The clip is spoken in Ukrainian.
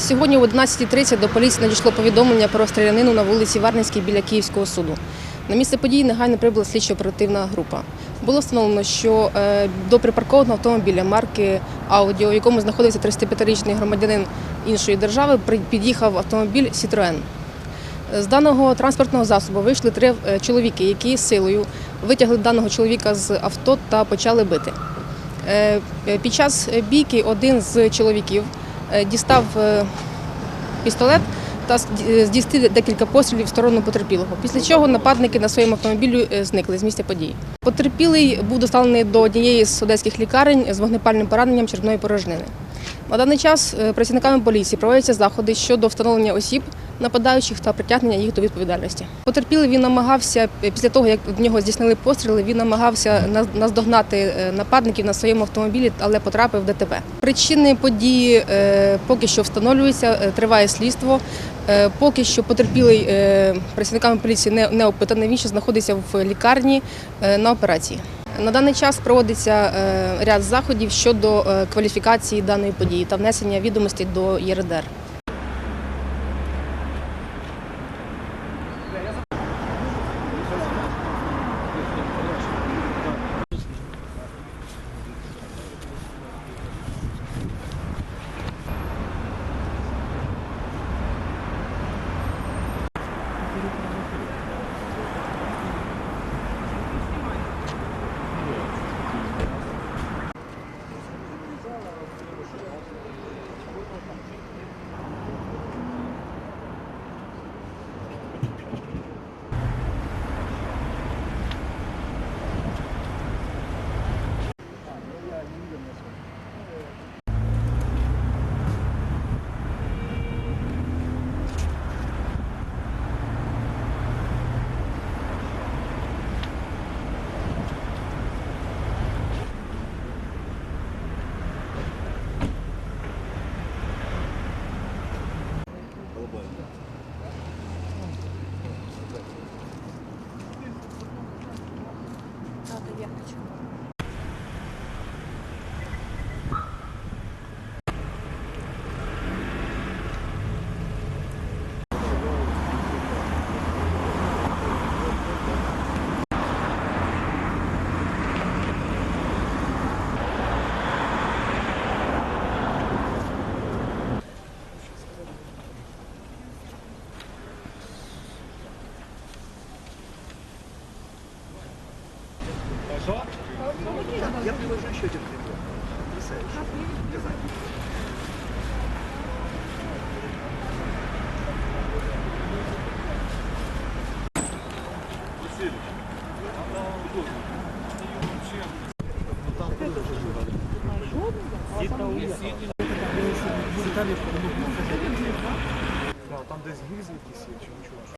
Сьогодні о 11.30 до поліції надійшло повідомлення про стрілянину на вулиці Варненській біля Київського суду. На місце події негайно прибула слідчо-оперативна група. Було встановлено, що е, до припаркованого автомобіля марки Аудіо, в якому знаходився 35-річний громадянин іншої держави, під'їхав автомобіль Citroën. З даного транспортного засобу вийшли три е, чоловіки, які силою витягли даного чоловіка з авто та почали бити. Е, Під час бійки один з чоловіків дістав е, пістолет та здійснив декілька пострілів в сторону потерпілого. Після чого нападники на своєму автомобілі е, зникли з місця події. Потерпілий був доставлений до однієї з одеських лікарень з вогнепальним пораненням червної порожнини. На даний час е, працівниками поліції проводяться заходи щодо встановлення осіб, нападаючих та притягнення їх до відповідальності. Потерпілий він намагався е, після того, як в нього здійснили постріли, він намагався наз- наздогнати е, нападників на своєму автомобілі, але потрапив в ДТП. Причини події е, поки що встановлюються, триває слідство. Поки що потерпілий працівниками поліції не, опитаний. Він ще знаходиться в лікарні на операції. На даний час проводиться ряд заходів щодо кваліфікації даної події та внесення відомостей до ЄРДР. Я приложу еще один пример. Потрясающе. Казань. Да, там десь гільзи якісь є, чи нічого.